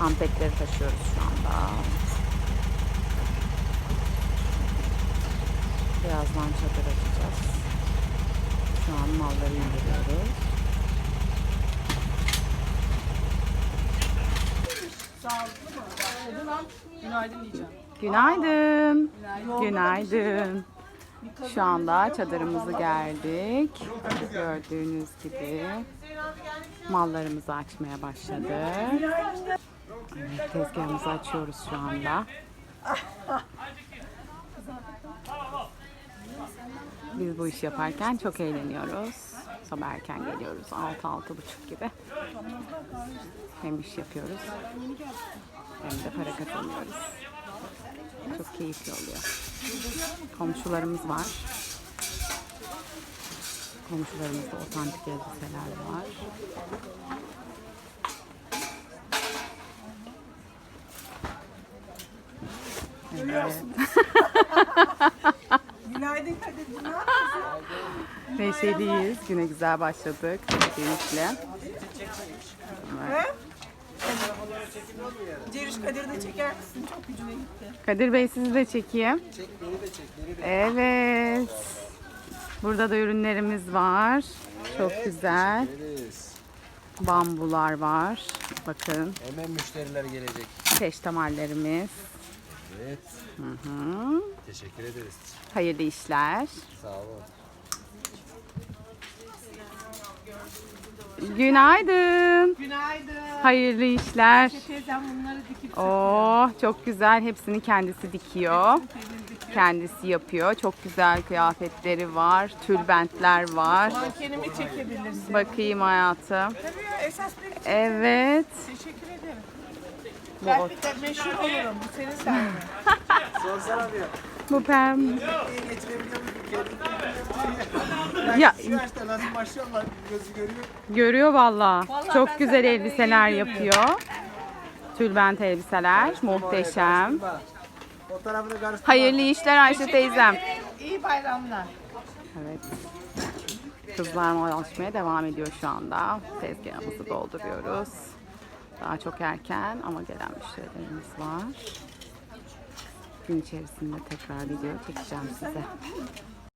Kampetleri taşıyoruz şu anda. Birazdan çadır açacağız. Şu an malları indiriyoruz. Günaydın diyeceğim. Günaydın. Günaydın. Şu anda çadırımızı gerdik. Gördüğünüz gibi mallarımızı açmaya başladık. Tezgahımızı açıyoruz şu anda. Biz bu işi yaparken çok eğleniyoruz. Sabah erken geliyoruz. 6-6.30 gibi. Hem iş yapıyoruz hem de para kazanıyoruz. Çok keyifli oluyor. Komşularımız var. Komşularımızda otantik elbiseler var. Günaydın Kadir'cim. Neşeliyiz. Güne güzel başladık. Keyifle. Evet. Ceriş Kadir'i de çeker misin? Çok gücüne gitti. Kadir Bey sizi de çekeyim. Evet. Burada da ürünlerimiz var. Çok güzel. Ederiz. Bambular var. Bakın. Hemen müşteriler gelecek. Peştemallerimiz. Evet. Hı hı. Teşekkür ederiz. Hayırlı işler. Sağ olun. Günaydın. Günaydın. Hayırlı işler. Teyzem bunları dikip Oo, çok güzel. Hepsini kendisi dikiyor. Kendisi yapıyor. Çok güzel kıyafetleri var. Tülbentler var. Mankenimi çekebilirsin. Bakayım hayatım. Tabii ya esas benim. Evet. Teşekkür ederim. Bir de meşhur olurum. Bu senin sayende. Sorsana bir. bu pem. İyi geçirebiliyor musun? Ya maşallah gözü görüyor. görüyor valla. Vallahi Çok ben güzel senden elbiseler iyi yapıyor. Tülbent elbiseler. Muhteşem. Bak, Fotoğrafını karıştırma. Hayırlı işler Ayşe teyzem. İyi bayramlar. Evet. Kızlar mal açmaya devam ediyor şu anda. Tezgahımızı dolduruyoruz. Daha çok erken ama gelen müşterilerimiz var. Gün içerisinde tekrar video çekeceğim size.